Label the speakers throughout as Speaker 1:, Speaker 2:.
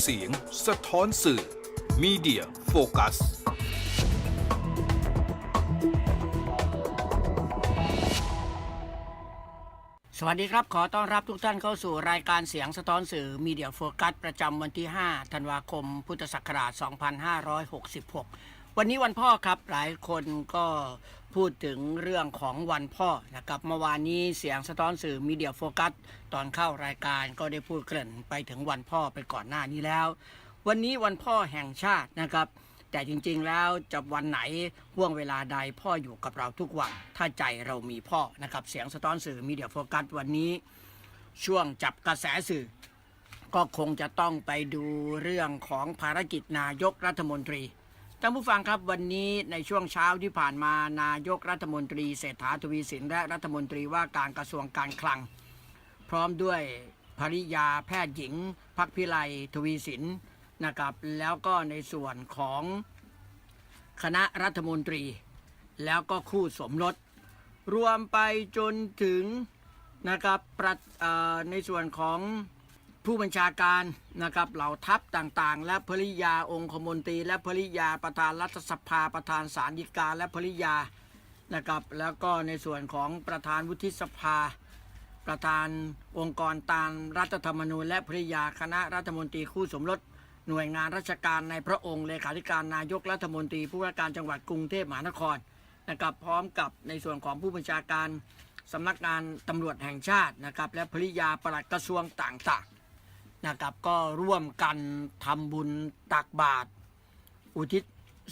Speaker 1: เสียงสะท้อนสื่อ Media Focus
Speaker 2: สวัสดีครับ ขอต้อนรับทุกท่านเข้าสู่รายการเสียงสะท้อนสื่อมีเดียโฟกัสประจำวันที่ 5 ธันวาคม พุทธศักราช 2566 วันนี้วันพ่อครับหลายคนก็ พูดถึงเรื่องของวันพ่อนะครับเมื่อวานนี้เสียงสะท้อนสื่อมีเดียโฟกัสตอนเข้ารายการก็ได้พูดเกริ่นไปถึงวันพ่อไปก่อนหน้านี้แล้ว วันนี้วันพ่อแห่งชาตินะครับ แต่จริงๆแล้วจะวันไหนห่วงเวลาใดพ่ออยู่กับเราทุกวัน ถ้าใจเรามีพ่อนะครับ เสียงสะท้อนสื่อมีเดียโฟกัสวันนี้ ช่วงจับกระแสสื่อ ก็คงจะต้องไปดูเรื่องของภารกิจนายกรัฐมนตรี ท่านผู้ฟังครับวันนี้ในช่วงเช้าที่ผ่านมานายกรัฐมนตรีเศรษฐาทวีสินและรัฐมนตรีว่าการกระทรวงการคลัง พร้อมด้วยภริยาแพทย์หญิงพักพิไลทวีสินนะครับแล้วก็ในส่วนของคณะรัฐมนตรี แล้วก็คู่สมรส รวมไปจนถึงนะครับในส่วนของ ผู้บัญชาการนะครับเหล่าทัพต่างๆ และภริยาองคมนตรี และภริยาประธานรัฐสภาประธานศาลฎีกาและภริยานะครับแล้วก็ในส่วนของประธานวุฒิสภา ประธานองค์กรตามรัฐธรรมนูญ และภริยาคณะรัฐมนตรีคู่สมรสหน่วยงานราชการในพระองค์เลขาธิการนายกรัฐมนตรี ผู้ว่าการจังหวัดกรุงเทพมหานครนะครับพร้อมกับในส่วนของผู้บัญชาการสำนักงานตำรวจแห่งชาตินะครับและภริยาปลัดกระทรวงต่างๆ นะครับ ก็ร่วมกันทำบุญตักบาตรอุทิศ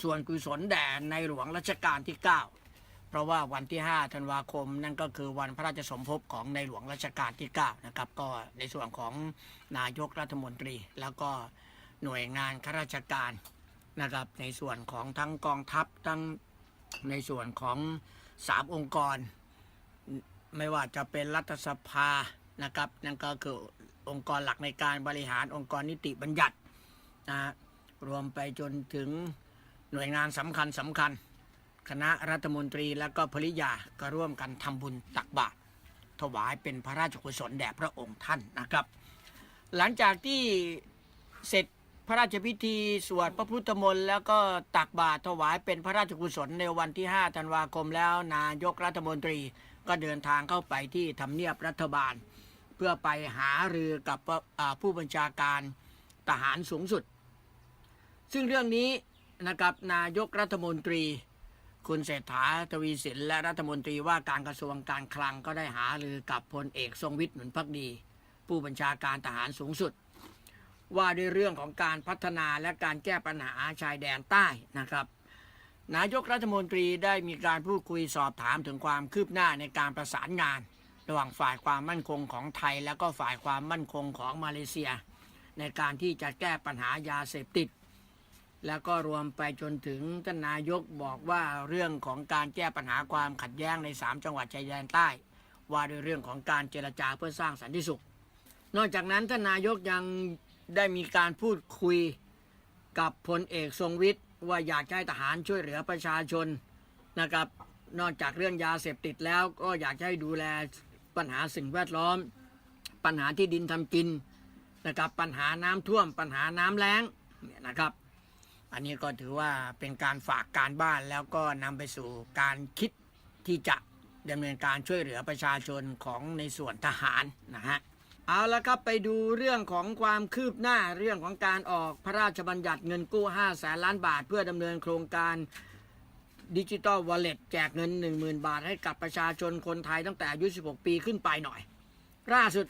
Speaker 2: ส่วนกุศลแด่ในหลวงรัชกาลที่ 9 เพราะว่าวันที่ 5 ธันวาคมนั่นก็คือวันพระราชสมภพของในหลวงรัชกาลที่ 9 นะครับ ก็ในส่วนของนายกรัฐมนตรี แล้วก็หน่วยงานข้าราชการนะครับ ในส่วนของทั้งกองทัพทั้งในส่วนของสามองค์กร ไม่ว่าจะเป็นรัฐสภานะครับนั่นก็คือ องค์กรหลักในการบริหารองค์กรนิติบัญญัตินะรวมไปจนถึงหน่วยงานสำคัญสำคัญ คณะรัฐมนตรีและก็ภริยาก็ร่วมกันทำบุญตักบาตรถวายเป็นพระราชกุศลแด่พระองค์ท่านนะครับ หลังจากที่เสร็จพระราชพิธีสวดพระพุทธมนต์แล้วก็ตักบาตรถวายเป็นพระราชกุศลในวันที่ 5 ธันวาคมแล้วนายกรัฐมนตรีก็เดินทางเข้าไปที่ทำเนียบรัฐบาล พื่อไปหารือกับผู้บัญชาการทหารสูงสุด ซึ่งเรื่องนี้นะครับนายกรัฐมนตรี คุณเศรษฐาทวีสินและรัฐมนตรีว่าการกระทรวงการคลังก็ได้หารือกับพลเอกทรงวิทย์หนุนพักดี ผู้บัญชาการทหารสูงสุด ว่าด้วยเรื่องของการพัฒนาและการแก้ปัญหาชายแดนใต้นะครับ นายกรัฐมนตรีได้มีการพูดคุยสอบถามถึงความคืบหน้าในการประสานงาน ระหว่างฝ่ายความมั่นคงของไทย และก็ฝ่ายความมั่นคงของมาเลเซีย ในการที่จะแก้ปัญหายาเสพติด แล้วก็รวมไปจนถึงท่านนายกบอกว่าเรื่องของการแก้ปัญหาความขัดแย้งใน 3 จังหวัดชายแดนใต้ ว่าด้วยเรื่องของการเจรจาเพื่อสร้างสันติสุข นอกจากนั้นท่านนายกยังได้มีการพูดคุยกับพลเอกทรงวิทย์ว่าอยากให้ทหารช่วยเหลือประชาชนนะครับนอกจากเรื่องยาเสพติดแล้วก็อยากให้ดูแล ปัญหาสิ่งแวดล้อม ปัญหาที่ดินทำกินนะครับปัญหาน้ำท่วม ปัญหาน้ำแล้งเนี่ยนะครับ อันนี้ก็ถือว่าเป็นการฝากการบ้านแล้วก็นำไปสู่การคิดที่จะดำเนินการช่วยเหลือประชาชนของในส่วนทหารนะฮะเอาละครับไปดูเรื่องของความคืบหน้าเรื่องของการออกพระราชบัญญัติเงินกู้5แสนล้านบาท เพื่อดำเนินโครงการ ดิจิ t a ลวอลเล็ตแจกเงิน 10,000 บาทให้กับประชาชนคนไทยตั้งแต่อายุ 16 ปีขึ้นไปหน่อย ล่าสุด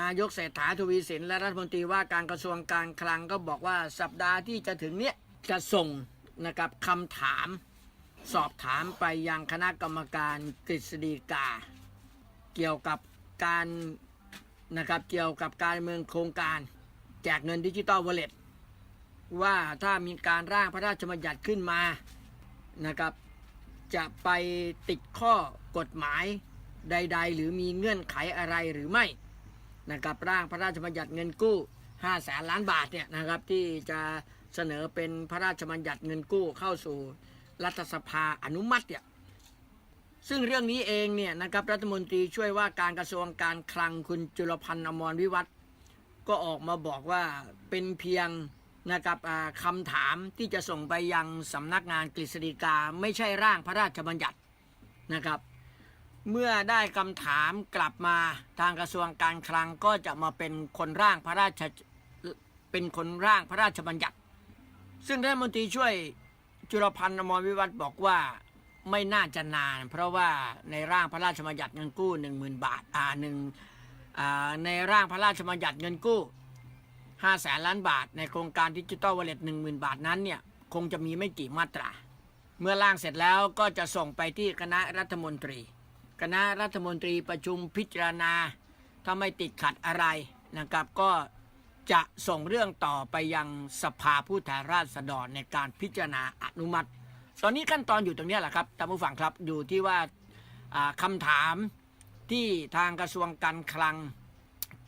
Speaker 2: นายกเศรษฐาทวีสิน และรัฐมนตรีว่าการกระทรวงการคลังก็บอกว่าสัปดาห์ที่จะถึงเนี้ยจะส่งนะครับคำถามสอบถามไปยังคณะกรรมการกฤษฎีกา เกี่ยวกับการนะครับเกี่ยวกับการเมืองโครงการ แจกเงินดิจิตอลวอลเล็ตว่าถ้ามีการร่างพระราชบัญญัติขึ้นมา นะครับ จะไปติดข้อกฎหมายใด ๆ หรือมีเงื่อนไขอะไรหรือไม่นะครับร่างพระราชบัญญัติเงินกู้5แสนล้านบาทเนี่ยนะครับที่จะเสนอเป็นพระราชบัญญัติเงินกู้เข้าสู่รัฐสภาอนุมัติเนี่ยซึ่งเรื่องนี้เองเนี่ยนะครับรัฐมนตรีช่วยว่าการกระทรวงการคลังคุณจุลพันธ์อมรวิวัฒก็ออกมาบอกว่าเป็นเพียง นะครับคำถามที่จะส่งไปยังสำนักงานกฤษฎีกาไม่ใช่ร่างพระราชบัญญัตินะครับ เมื่อได้คำถามกลับมาทางกระทรวงการคลังก็จะมาเป็นคนร่างพระราชเป็นคนร่างพระราชบัญญัติ ซึ่งรัฐมนตรีช่วยจุลพันธ์อมรวิวัฒน์บอกว่าไม่น่าจะนาน เพราะว่าในร่างพระราชบัญญัติเงินกู้ 1 0,000 บาทอ่าหนึ่งอ่าในร่างพระราชบัญญัติเงินกู้ 5แสนล้านบาท ในโครงการดิจิตอลวอลเล็ต1 0,000บาทนั้นเนี่ยคงจะมีไม่กี่มาตรา เมื่อร่างเสร็จแล้วก็จะส่งไปที่คณะรัฐมนตรี คณะรัฐมนตรีประชุมพิจารณาถ้าไม่ติดขัดอะไรนะครับก็จะส่งเรื่องต่อไปยังสภาผู้แทนราษฎรในการพิจารณาอนุมัติ ตอนนี้ขั้นตอนอยู่ตรงนี้แหละครับท่านผู้ฟังครับอยู่ที่ว่าอ่าคำถามที่ทางกระทรวงการคลัง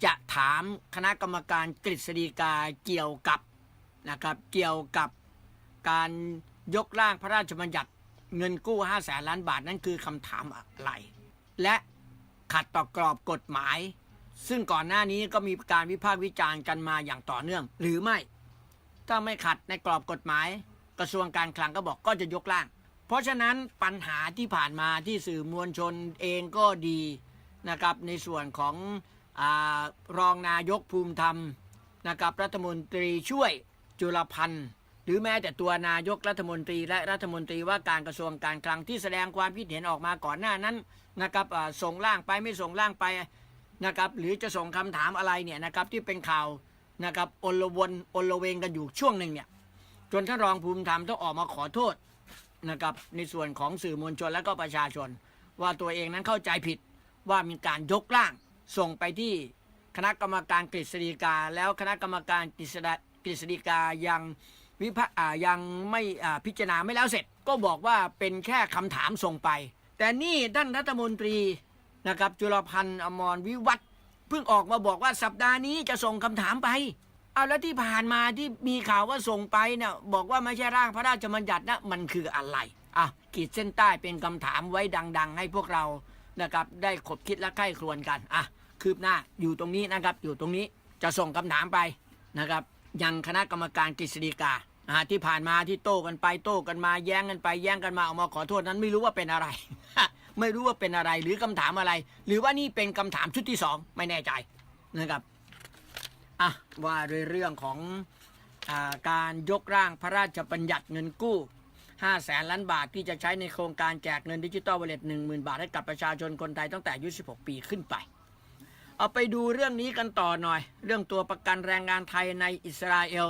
Speaker 2: จะถามคณะกรรมการกฤษฎีกาเกี่ยวกับนะครับเกี่ยวกับการยกร่างพระราชบัญญัติเงินกู้5แสนล้านบาทนั่นคือคำถามอะไร และขัดต่อกรอบกฎหมาย ซึ่งก่อนหน้านี้ก็มีการวิพากษ์วิจารณ์กันมาอย่างต่อเนื่อง หรือไม่ ถ้าไม่ขัดในกรอบกฎหมาย กระทรวงการคลังก็บอกก็จะยกร่าง เพราะฉะนั้นปัญหาที่ผ่านมาที่สื่อมวลชนเองก็ดีนะครับในส่วนของ รองนายกภูมิธรรมนะครับรัฐมนตรีช่วยจุลพันธ์หรือแม้แต่ตัวนายกรัฐมนตรีและรัฐมนตรีว่าการกระทรวงการคลังที่แสดงความคิดเห็นออกมาก่อนหน้านั้นนะครับส่งร่างไปไม่ส่งร่างไปนะครับหรือจะส่งคำถามอะไรเนี่ยนะครับที่เป็นข่าวนะครับอลวนอลเวงกันอยู่ช่วงหนึ่งเนี่ยจนท่านรองภูมิธรรมต้องออกมาขอโทษนะครับในส่วนของสื่อมวลชนและก็ประชาชน ว่าตัวเองนั้นเข้าใจผิดว่ามีการยกร่าง ส่งไปที่คณะกรรมการกฤษฎีกา แล้วคณะกรรมการกฤษฎกฤษฎีกายังวิพากษ์ยังไม่พิจารณาไม่แล้วเสร็จ ก็บอกว่าเป็นแค่คำถามส่งไป แต่นี่ท่านรัฐมนตรีนะครับจุลพันธ์อมรวิวัฒเพิ่งออกมาบอกว่าสัปดาห์นี้จะส่งคำถามไปเอาแล้วที่ผ่านมาที่มีข่าวว่าส่งไปเนี่ยบอกว่าไม่ใช่ร่างพระราชบัญญัตินะมันคืออะไรอะขีดเส้นใต้เป็นคำถามไว้ดัง ๆ ให้พวกเรานะครับได้ขบคิดและใกล้ครวนกันอะ คืบหน้าอยู่ตรงนี้นะครับ อยู่ตรงนี้จะส่งคำถามไปนะครับ ยังคณะกรรมการกฤษฎีกาที่ผ่านมาที่โต้กันไปโต้กันมาแย้งกันไปแย้งกันมาออกมาขอโทษนั้นไม่รู้ว่าเป็นอะไร ไม่รู้ว่าเป็นอะไรหรือคำถามอะไร หรือว่านี่เป็นคำถามชุดที่สองไม่แน่ใจนะครับอะว่าด้วยเรื่องของอการยกร่างพระราชบัญญัติเงินกู้ 5 แสนล้านบาทที่จะใช้ในโครงการแจกเงินดิจิตอลวอลเล็ต1 0,000 บาทให้กับประชาชนคนไทยตั้งแต่อายุ 16 ปีขึ้นไป เอาไปดูเรื่องนี้กันต่อหน่อย เรื่องตัวประกันแรงงานไทยในอิสราเอล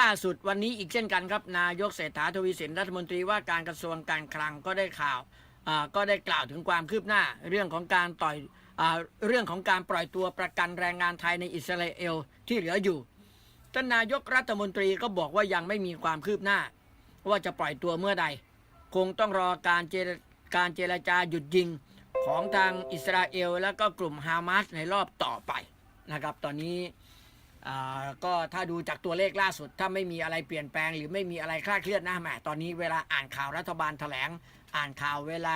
Speaker 2: ล่าสุดวันนี้อีกเช่นกันครับ นายกเศรษฐาทวีสินรัฐมนตรีว่าการกระทรวงการคลังก็ได้ข่าวอ่าก็ได้กล่าวถึงความคืบหน้า เรื่องของการต่อยอาเรื่องของการปล่อยตัวประกันแรงงานไทยในอิสราเอลที่เหลืออยู่ท่านนายกรัฐมนตรีก็บอกว่ายังไม่มีความคืบหน้า ว่าจะปล่อยตัวเมื่อใด คงต้องรอการเจรการเจรจาหยุดยิง ของทางอิสราเอล และก็กลุ่มฮามาสในรอบต่อไปนะครับ ตอนนี้ก็ถ้าดูจากตัวเลขล่าสุด ถ้าไม่มีอะไรเปลี่ยนแปลง หรือไม่มีอะไรคลาดเคลื่อนนะแหมตอนนี้เวลาอ่านข่าวรัฐบาลแถลง อ่านข่าวเวลา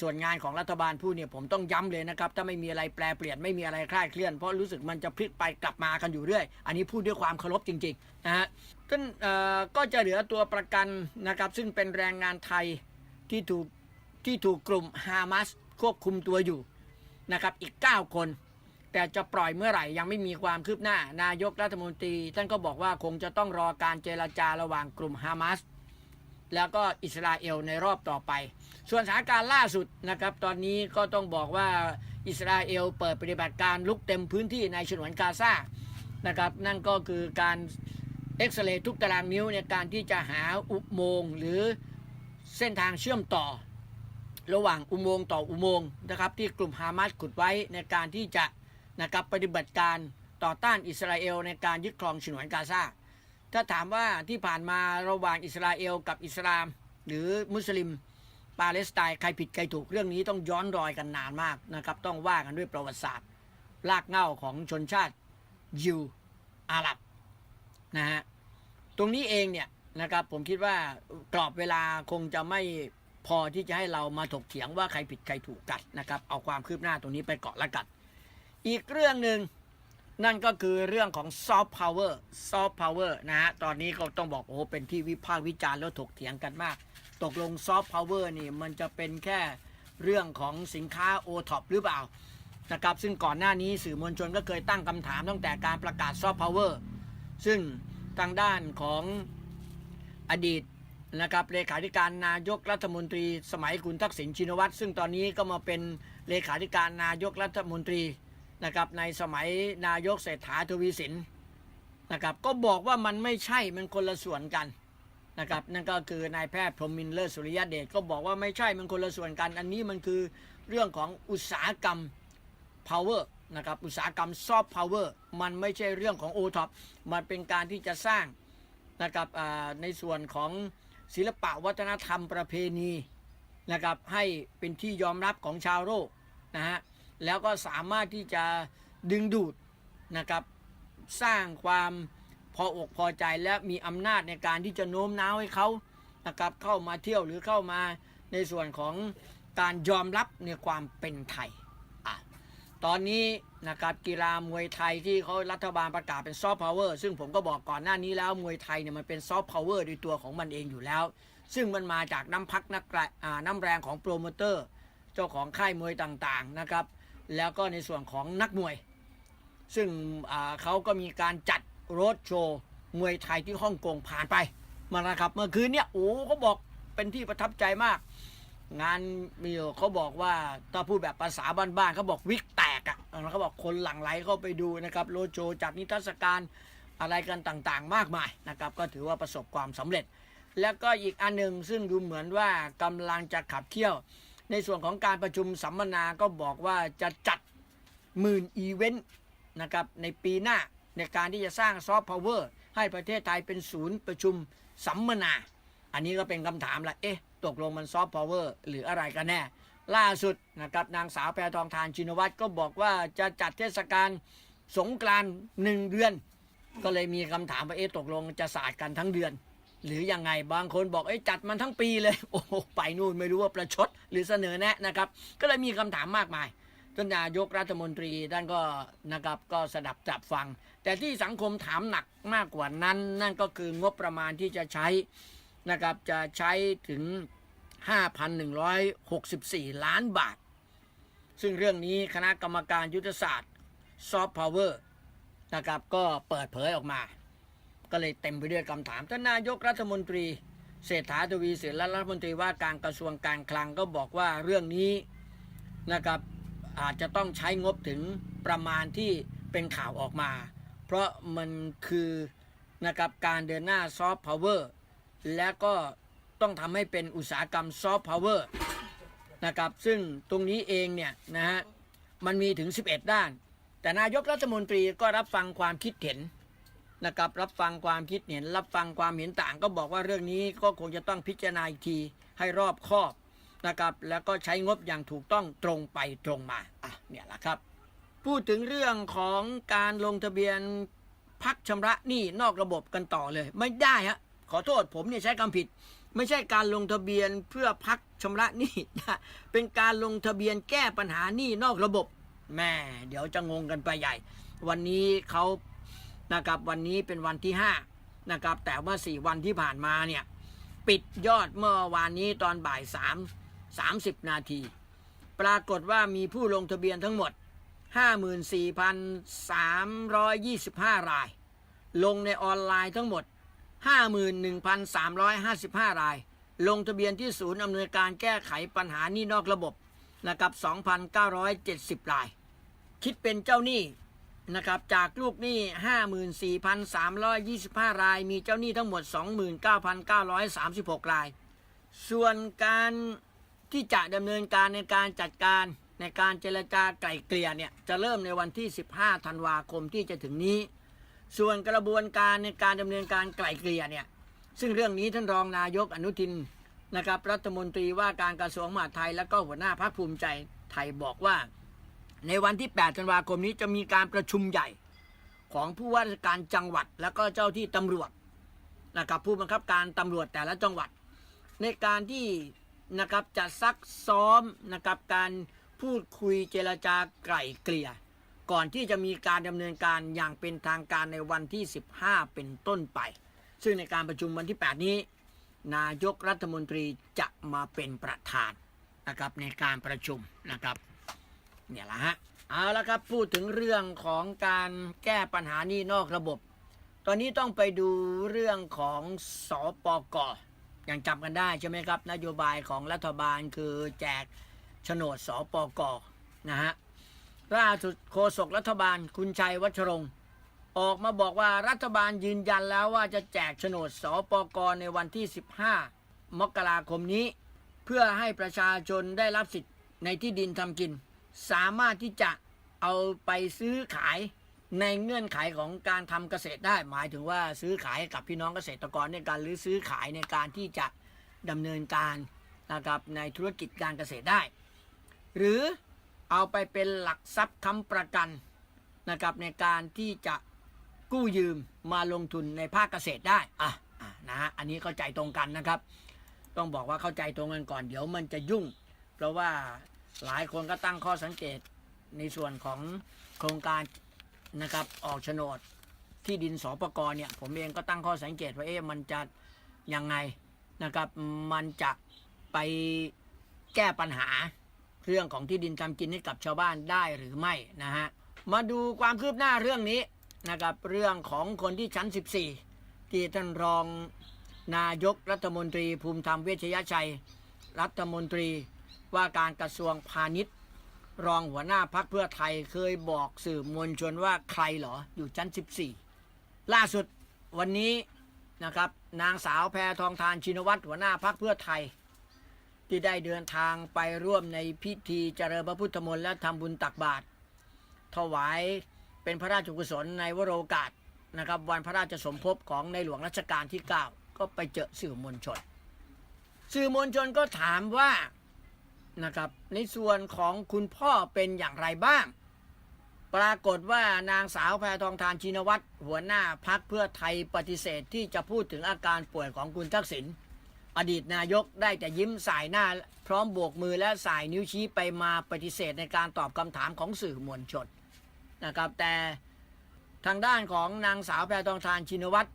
Speaker 2: ส่วนงานของรัฐบาลพูดเนี่ยผมต้องย้ำเลยนะครับ ถ้าไม่มีอะไรแปลเปลี่ยนไม่มีอะไรคลาดเคลื่อน เพราะรู้สึกมันจะพลิกไปกลับมากันอยู่เรื่อย อันนี้พูดด้วยความเคารพจริงๆนะฮะก็ก็จะเหลือตัวประกันนะครับซึ่งเป็นแรงงานไทยที่ถูกที่ถูกกลุ่มฮามาส ควบคุมตัวอยู่นะครับอีก 9 คน แต่จะปล่อยเมื่อไหร่ยังไม่มีความคืบหน้า นายกรัฐมนตรีท่านก็บอกว่าคงจะต้องรอการเจรจาระหว่างกลุ่มฮามาสแล้วก็อิสราเอลในรอบต่อไป ส่วนสถานการณ์ล่าสุดนะครับ ตอนนี้ก็ต้องบอกว่าอิสราเอลเปิดปฏิบัติการลุกเต็มพื้นที่ในฉนวนกาซานะครับ นั่นก็คือการเอ็กซเรย์ทุกตารางนิ้วในการที่จะหาอุโมงค์หรือเส้นทางเชื่อมต่อ ระหว่างอุโมงค์ต่ออุโมงค์นะครับที่กลุ่มฮามาสขุดไว้ในการที่จะนะครับปฏิบัติการต่อต้านอิสราเอลในการยึดครองฉนวนกาซาถ้าถามว่าที่ผ่านมาระหว่างอิสราเอลกับอิสลาม หรือมุสลิมปาเลสไตน์ใครผิดใครถูกเรื่องนี้ต้องย้อนรอยกันนานมากนะครับต้องว่ากันด้วยประวัติศาสตร์รากเหง้าของชนชาติยิวอาหรับนะฮะตรงนี้เองเนี่ยนะครับผมคิดว่ากรอบเวลาคงจะไม่ พอที่จะให้เรามาถกเถียงว่าใครผิดใครถูกกันนะครับ เอาความคืบหน้าตรงนี้ไปเกาะละกัน อีกเรื่องหนึ่งนั่นก็คือเรื่องของซอฟต์พาวเวอร์ซอฟต์พาวเวอร์นะฮะตอนนี้ก็ต้องบอกโอ้เป็นที่วิพากษ์วิจารณ์แล้วถกเถียงกันมาก ตกลงซอฟต์พาวเวอร์นี่มันจะเป็นแค่เรื่องของสินค้าโอท็อปหรือเปล่านะครับซึ่งก่อนหน้านี้สื่อมวลชนก็เคยตั้งคำถามตั้งแต่การประกาศซอฟต์พาวเวอร์ซึ่งทางด้านของอดีต นะครับเลขาธิการนายกรัฐมนตรี สมัยคุณทักษิณชินวัตรซึ่งตอนนี้ก็มาเป็นเลขาธิการนายกรัฐมนตรีนะครับในสมัยนายกเศรษฐาทวีสินนะครับก็บอกว่ามันไม่ใช่มันคนละส่วนกันนะครับนั่นก็คือนายแพทย์พรหมินทร์เลิศสุริยเดชก็บอกว่าไม่ใช่มันคนละส่วนกัน อันนี้มันคือเรื่องของอุตสาหกรรม power นะครับอุตสาหกรรม soft power มันไม่ใช่เรื่องของ o t o p มันเป็นการที่จะสร้างนะครับในส่วนของ ศิลปะวัฒนธรรมประเพณีนะครับให้เป็นที่ยอมรับของชาวโลกนะฮะแล้วก็สามารถที่จะดึงดูดนะครับสร้างความพออกพอใจและมีอำนาจในการที่จะโน้มน้าวให้เขานะครับเข้ามาเที่ยวหรือเข้ามาในส่วนของการยอมรับในความเป็นไทย ตอนนี้นะครับกีฬามวยไทยที่เขารัฐบาลประกาศเป็นซอฟต์พาวเวอร์ซึ่งผมก็บอกก่อนหน้านี้แล้วมวยไทยเนี่ยมันเป็นซอฟต์พาวเวอร์ด้วยตัวของมันเองอยู่แล้ว ซึ่งมันมาจากน้ำพักนักน้ำแรงของโปรโมเตอร์ เจ้าของค่ายมวยต่างๆนะครับแล้วก็ในส่วนของนักมวย ซึ่งเขาก็มีการจัดโรดโชว์มวยไทยที่ฮ่องกงผ่านไปมานะครับเมื่อคืนเนี่ยโอ้เขาบอกเป็นที่ประทับใจมาก งานมีเขาบอกว่าถ้าพูดแบบภาษาบ้านๆเขาบอกวิกแต กอะเขาบอกคนหลั่งไหลเข้าไปดูนะครับโรดโชว์จัดนิทรรศการอะไรกันต่างๆ มากมายนะครับก็ถือว่าประสบความสำเร็จ แล้วก็อีกอันหนึ่งซึ่งดูเหมือนว่ากำลังจะขับเคี่ยว ในส่วนของการประชุมสัมมนาก็บอกว่าจะจัดหมื่นอีเวนต์นะครับในปีหน้าในการที่จะสร้างซอฟต์พาวเวอร์ให้ประเทศไทยเป็นศูนย์ประชุมสัมมนา อันนี้ก็เป็นคำถามละเอ๊ะตกลงมันซอฟต์พาวเวอร์หรืออะไรกันแน่ ล่าสุดนะครับนางสาวแพทองทานชินวัตรก็บอกว่าจะจัดเทศกาลสงกรานต์หนึ่งเดือน ก็เลยมีคำถามว่าเอ๊ะตกลงจะสาดกันทั้งเดือน หรือยังไงบางคนบอกเอ้จัดมันทั้งปีเลยโอ้ไปนู่นไม่รู้ว่าประชดหรือเสนอแนะนะครับ ก็เลยมีคำถามมากมายท่านนายกรัฐมนตรีท่านก็นะครับก็สดับจับฟัง แต่ที่สังคมถามหนักมากกว่านั้น นั่นก็คืองบประมาณที่จะใช้นะครับจะใช้ถึง 5,164 ล้านบาท ซึ่งเรื่องนี้คณะกรรมการยุทธศาสตร์ซอฟต์พาวเวอร์นะครับก็เปิดเผยออกมา ก็เลยเต็มไปด้วยคำถามท่านนายกรัฐมนตรีเศรษฐาทวีสินและรัฐมนตรีว่าการกระทรวงการคลังก็บอกว่าเรื่องนี้นะครับอาจจะต้องใช้งบถึงประมาณที่เป็นข่าวออกมา เพราะมันคือนะครับการเดินหน้าซอฟต์พาวเวอร์และก็ ต้องทำให้เป็นอุตสาหกรรมซอฟต์พาวเวอร์นะครับซึ่งตรงนี้เองเนี่ยนะฮะมันมีถึง 11 ด้าน แต่นายกรัฐมนตรีก็รับฟังความคิดเห็นนะครับรับฟังความคิดเห็น รับฟังความเห็นต่างก็บอกว่าเรื่องนี้ก็คงจะต้องพิจารณาอีกทีให้รอบคอบนะครับแล้วก็ใช้งบอย่างถูกต้องตรงไปตรงมาอะเนี่ยแหละครับ พูดถึงเรื่องของการลงทะเบียนพักชำระหนี้นอกระบบกันต่อเลย ไม่ได้ฮะขอโทษผมเนี่ยใช้คำผิด ไม่ใช่การลงทะเบียนเพื่อพักชำระหนี้นะเป็นการลงทะเบียนแก้ปัญหาหนี้นอกระบบแม่เดี๋ยวจะงงกันไปใหญ่ วันนี้เขานะครับวันนี้เป็นวันที่5นะครับแต่ว่า4วันที่ผ่านมาเนี่ยปิดยอดเมื่อวานนี้ตอนบ่าย3 30 นาที ปรากฏว่ามีผู้ลงทะเบียนทั้งหมด 54,325 ราย ลงในออนไลน์ทั้งหมด 51,355 ราย ลงทะเบียนที่ศูนย์อำนวยการแก้ไขปัญหานี้นอกระบบนะครับ2,970 ราย คิดเป็นเจ้าหนี้นะครับจากลูกหนี้ 54,325 ราย มีเจ้าหนี้ทั้งหมด 29,936 ราย ส่วนการที่จะดำเนินการในการจัดการในการเจรจาไกล่เกลี่ยเนี่ยจะเริ่มในวันที่ 15 ธันวาคมที่จะถึงนี้ ส่วนกระบวนการในการดำเนินการไกล่เกลี่ยเนี่ยซึ่งเรื่องนี้ท่านรองนายกอนุทินนะครับรัฐมนตรีว่าการกระทรวงมหาดไทย และก็หัวหน้าพรรคภูมิใจไทยบอกว่า ในวันที่ 8 ธันวาคมนี้จะมีการประชุมใหญ่ของผู้ว่าราชการจังหวัด และก็เจ้าที่ตำรวจนะครับผู้บังคับการตำรวจแต่ละจังหวัด ในการที่นะครับจะซักซ้อมนะครับการพูดคุยเจรจาไกล่เกลี่ย ก่อนที่จะมีการดำเนินการอย่างเป็นทางการในวันที่ 15 เป็นต้นไป ซึ่งในการประชุมวันที่ 8 นี้ นายกรัฐมนตรีจะมาเป็นประธานนะครับในการประชุมนะครับเนี่ยแหละฮะเอาละครับพูดถึงเรื่องของการแก้ปัญหานี้นอกระบบ ตอนนี้ต้องไปดูเรื่องของสอปกอยังจำกันได้ใช่ไหมครับ นโยบายของรัฐบาลคือแจกโฉนดสอปกนะฮะ ล่าสุดโฆษกรัฐบาลคุณชัยวัชรงค์ออกมาบอกว่ารัฐบาลยืนยันแล้วว่าจะแจกโฉนดสปกรในวันที่ 15 มกราคมนี้ เพื่อให้ประชาชนได้รับสิทธิ์ในที่ดินทำกิน สามารถที่จะเอาไปซื้อขายในเงื่อนไขของการทำเกษตรได้ หมายถึงว่าซื้อขายกับพี่น้องเกษตรกรในการหรือซื้อขายในการที่จะดำเนินการนะครับในธุรกิจการเกษตรได้ หรือ เอาไปเป็นหลักทรัพย์ค้ำประกันนะครับในการที่จะกู้ยืมมาลงทุนในภาคเกษตรได้อะอะนะฮะอันนี้เข้าใจตรงกันนะครับ ต้องบอกว่าเข้าใจตรงกันก่อนเดี๋ยวมันจะยุ่ง เพราะว่าหลายคนก็ตั้งข้อสังเกตในส่วนของโครงการนะครับออกโฉนดที่ดินสปกรเนี่ยผมเองก็ตั้งข้อสังเกตว่าเอ๊ะมันจะยังไงนะครับมันจะไปแก้ปัญหา เรื่องของที่ดินทำกินให้กับชาวบ้านได้หรือไม่นะฮะมาดูความคืบหน้าเรื่องนี้นะครับเรื่องของคนที่ชั้น 14 ที่ท่านรองนายกรัฐมนตรีภูมิธรรมเวชยชัย รัฐมนตรีว่าการกระทรวงพาณิชย์ รองหัวหน้าพักเพื่อไทยเคยบอกสื่อมวลชนว่าใครเหรออยู่ชั้น 14 ล่าสุดวันนี้นะครับนางสาวแพทองทานชินวัตรหัวหน้าพักเพื่อไทย ที่ได้เดินทางไปร่วมในพิธีเจริญพระพุทธมนต์และทำบุญตักบาตรถวายเป็นพระราชกุศลในวโรกาสนะครับวันพระราชสมภพของในหลวงรัชกาลที่ 9 ก็ไปเจอสื่อมวลชน สื่อมวลชนก็ถามว่านะครับในส่วนของคุณพ่อเป็นอย่างไรบ้าง ปรากฏว่านางสาวแพทองทานชินวัตรหัวหน้าพักเพื่อไทยปฏิเสธที่จะพูดถึงอาการป่วยของคุณทักษิณ อดีตนายกได้แต่ยิ้มสายหน้า พร้อมโบกมือและสายนิ้วชี้ไปมาปฏิเสธในการตอบคำถามของสื่อมวลชนนะครับ แต่ทางด้านของนางสาวแพทองทานชินวัตร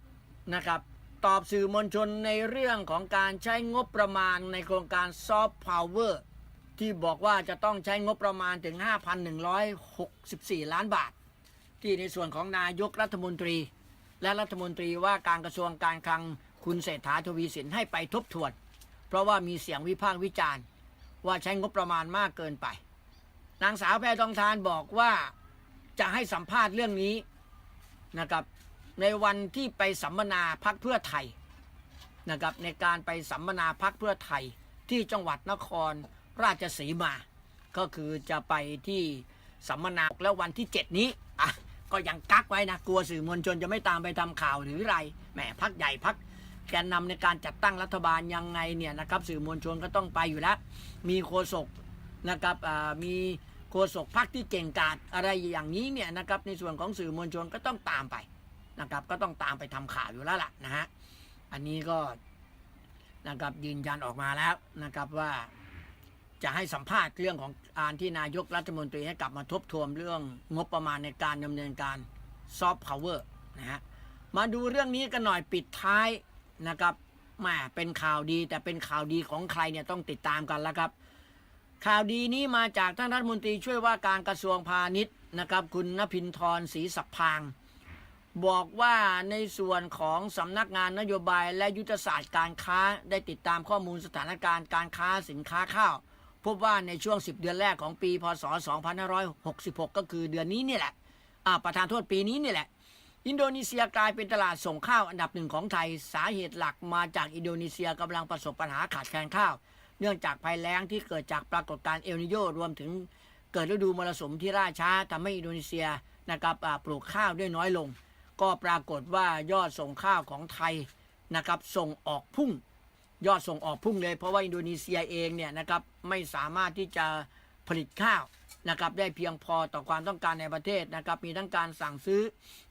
Speaker 2: นะครับ ตอบสื่อมวลชนในเรื่องของการใช้งบประมาณในโครงการซอฟต์พาวเวอร์ที่บอกว่าจะต้องใช้งบประมาณถึง 5,164 ล้านบาท ที่ในส่วนของนายกรัฐมนตรี และรัฐมนตรีว่าการกระทรวงการคลัง คุณเศรษฐาทวีสินให้ไปทบทวน เพราะว่ามีเสียงวิพากษ์วิจารณ์ ว่าใช้งบประมาณมากเกินไป นางสาวแพทองทานบอกว่าจะให้สัมภาษณ์เรื่องนี้นะครับ ในวันที่ไปสัมมนาพักเพื่อไทยนะครับในการไปสัมมนาพักเพื่อไทยที่จังหวัดนครราชสีมา ก็คือจะไปที่สัมมนาแล้ววันที่ 7 นี้อะก็ยังกักไว้นะ กลัวสื่อมวลชนจะไม่ตามไปทำข่าวหรือไรแหมพักใหญ่พัก แกนนำในการจัดตั้งรัฐบาลยังไงเนี่ยนะครับสื่อมวลชนก็ต้องไปอยู่แล้ว มีโฆษกนะครับมีโฆษกพักที่เก่งกาจอะไรอย่างนี้เนี่ยนะครับในส่วนของสื่อมวลชนก็ต้องตามไปนะครับก็ต้องตามไปทำข่าวอยู่แล้วล่ะนะฮะอันนี้ก็นะครับยืนยันออกมาแล้วนะครับว่าจะให้สัมภาษณ์เรื่องของการที่นายกรัฐมนตรีให้กลับมาทบทวนเรื่องงบประมาณในการดำเนินการซอฟต์พาวเวอร์นะฮะมาดูเรื่องนี้กันหน่อยปิดท้าย นะครับแหมาเป็นข่าวดีแต่เป็นข่าวดีของใครเนี่ยต้องติดตามกันแล้วครับ ข่าวดีนี้มาจากท่านรัฐมนตรีช่วยว่าการกระทรวงพาณิชย์นะครับ คุณนภินทร์ศรีสัพพาง บอกว่าในส่วนของสำนักงานนโยบายและยุทธศาสตร์การค้าได้ติดตามข้อมูลสถานการณ์การค้าสินค้าข้าวพบว่าในช่วง 10 เดือนแรกของปี พศ 2566 ก็คือเดือนนี้นี่แหละประธานโทษปีนี้นี่แหละ อินโดนีเซียกลายเป็นตลาดส่งข้าวอันดับหนึ่งของไทย สาเหตุหลักมาจากอินโดนีเซียกำลังประสบปัญหาขาดแคลนข้าว เนื่องจากภัยแล้งที่เกิดจากปรากฏการณ์เอลนิโยรวมถึงเกิดฤดูมรสุมที่ล่าช้าทำให้อินโดนีเซียนะครับปลูกข้าวได้น้อยลง ก็ปรากฏว่ายอดส่งข้าวของไทยนะครับส่งออกพุ่ง ยอดส่งออกพุ่งเลย เพราะว่าอินโดนีเซียเองเนี่ยนะครับไม่สามารถที่จะผลิตข้าว นะครับได้เพียงพอต่อความต้องการในประเทศนะครับมีทั้งการสั่งซื้อ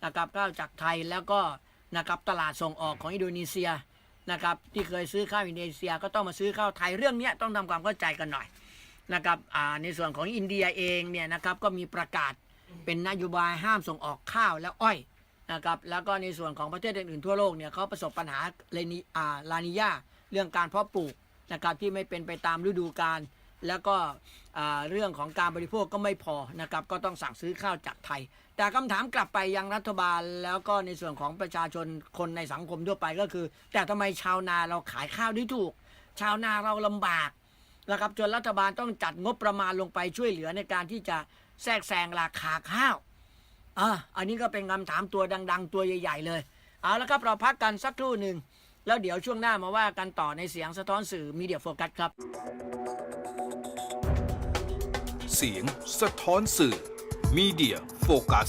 Speaker 2: นะครับข้าวจากไทยแล้วก็นะครับตลาดส่งออกของอินโดนีเซียนะครับที่เคยซื้อข้าวอินโดนีเซียก็ต้องมาซื้อข้าวไทยเรื่องนี้ต้องทำความเข้าใจกันหน่อยนะครับอ่าในส่วนของอินเดียเองเนี่ยนะครับก็มีประกาศเป็นนโยบายห้ามส่งออกข้าวและอ้อยนะครับแล้วก็ในส่วนของประเทศอื่นๆทั่วโลกเนี่ยเขาประสบปัญหาเลนิอาลานิยาเรื่องการเพาะปลูกนะครับที่ไม่เป็นไปตามฤดูกาล แล้วก็เรื่องของการบริโภคก็ไม่พอนะครับก็ต้องสั่งซื้อข้าวจากไทย แต่คำถามกลับไปยังรัฐบาล แล้วก็ในส่วนของประชาชนคนในสังคมทั่วไปก็คือ แต่ทำไมชาวนาเราขายข้าวได้ถูก ชาวนาเราลำบากนะครับจนรัฐบาลต้องจัดงบประมาณลงไปช่วยเหลือในการที่จะแทรกแซงราคาข้าวอ่าอันนี้ก็เป็นคำถามตัวดัง ๆ ตัวใหญ่ ๆ เลย เอาละครับเราพักกันสักครู่หนึ่งแล้วเดี๋ยวช่วงหน้ามาว่ากันต่อในเสียงสะท้อนสื่อมีเดียโฟกัสครับ
Speaker 1: เสียง สะท้อนสื่อมีเดียโฟกัส